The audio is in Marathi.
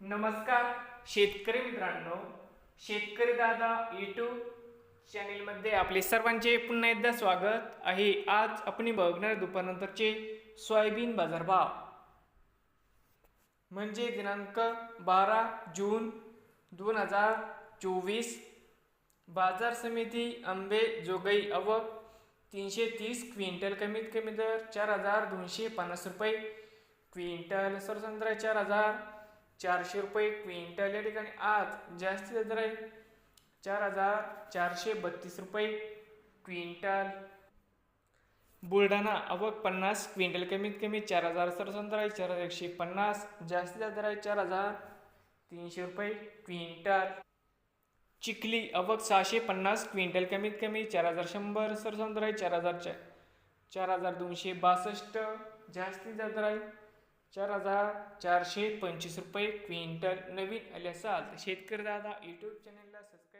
नमस्कार शेतकरी मित्रांनो शेतकरी दादा यूट्यूब चॅनेलमध्ये आपले सर्वांचे पुन्हा एकदा स्वागत आहे. आज आपण बघणार दुपारनंतरचे सोयाबीन बाजारभाव. म्हणजे दिनांक बारा जून दोन हजार चोवीस बाजार समिती आंबे जोगई अवक तीनशे तीस क्विंटल कमीत कमी दर चार हजार दोनशे पन्नास रुपये क्विंटल सरसंत्रा चार हजार चारशे रुपये क्विंटल या ठिकाणी. आज जास्तीत दर आहे चार हजार चारशे बत्तीस रुपये क्विंटल. बुलढाणा अवक पन्नास क्विंटल कमीत कमी चार हजार सरसंत्रा आहे चार हजार एकशे पन्नास. जास्तीत दर आहे चार हजार तीनशे रुपये क्विंटल. चिखली अवक सहाशे पन्नास क्विंटल कमीत कमी चार हजार शंभर सरसंत्रा आहे चार हजार चार हजार दोनशे बासष्ट. जास्तीत दर आहे चार हजार चारशे पंचवीस रुपये क्विंटल नवीन आले असाल तर शेतकरी दादा यूट्यूब चॅनलला सबस्क्राईब